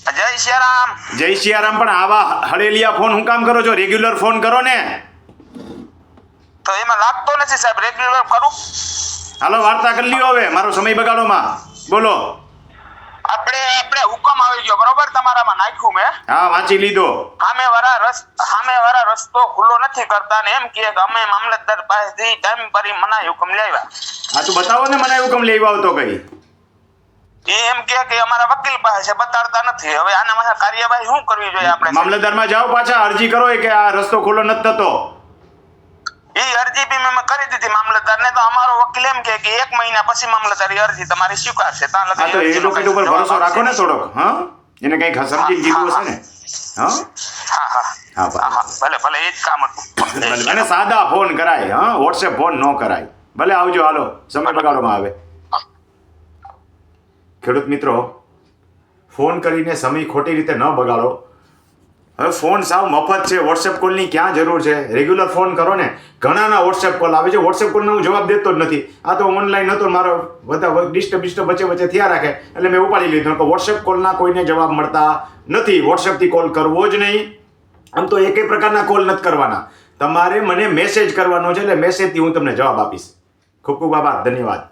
જય સિયારામ જય સિયારામ પણ આવા હળેલિયા ફોન હું કામ કરો છો? રેગ્યુલર ફોન કરો ને? તો એમાં લાગતો નથી સાહેબ રેગ્યુલર કરું? હાલો વાર્તા કરી લ્યો હવે મારો સમય બગાડોમાં. બોલો. આપણે આપણે હુકમ આવી ગયો બરોબર? તમારામાં નાખ્યું મેં. હા વાંચી લીધો. સામે વાળા રસ સામે વાળા રસ્તો ખુલ્લો નથી કરતા ને એમ કે અમે મામલતદાર પાસેથી ટાઈમ ભરી મનાય હુકમ લેવા. હા તો બતાવો ને મને હુકમ લેવા આવતો કઈ. એ એમ કે કે અમારા વકીલ પાસે બતાડતા નથી. હવે આના માટે કાર્યવાહી શું કરવી જોઈએ આપણે? મામલતદારમાં જાઓ પાછા અરજી કરો કે આ રસ્તો ખુલ્લો નથી થતો. એ અરજી બી મેં કરી દીધી મામલતદારને. તો અમારો વકીલ એમ કે કે એક મહિના પછી મામલતદાર અરજી તમારી સ્વીકારશે. ત્યાં લગી તો એડવોકેટ ઉપર ભરોસો રાખો ને. થોડોક હા? એને કંઈક સમજીને કીધું હશે ને? હા? હા હા. હા, ભલે. હા હા ભલે ભલે એ જ કામ હતું. અને સાદા ફોન કરાય હા? વોટ્સએપ ફોન ન કરાય. ભલે આવજો હાલો. સમય બગાડવામાં આવે. ખેડૂત મિત્રો, ફોન કરીને સમય ખોટી રીતે ન બગાડો. હવે ફોન સાવ મફત છે વોટ્સએપ કોલની ક્યાં જરૂર છે? રેગ્યુલર ફોન કરો ને. ઘણાના વોટ્સએપ કોલ આવે છે. વોટ્સએપ કોલનો હું જવાબ દેતો જ નથી. આ તો ઓનલાઈન હતો, મારો બધા ડિસ્ટર્બ ડિસ્ટર્બ વચ્ચે વચ્ચે થયા રાખે. એટલે મેં ઉપાડી લીધો. કે વોટ્સએપ કોલના કોઈને જવાબ મળતા નથી. વોટ્સએપથી કોલ કરવો જ નહીં. આમ તો એકે પ્રકારના કોલ નથી કરવાના. તમારે મને મેસેજ કરવાનો છે, એટલે મેસેજથી હું તમને જવાબ આપીશ. ખૂબ ખૂબ આભાર. ધન્યવાદ.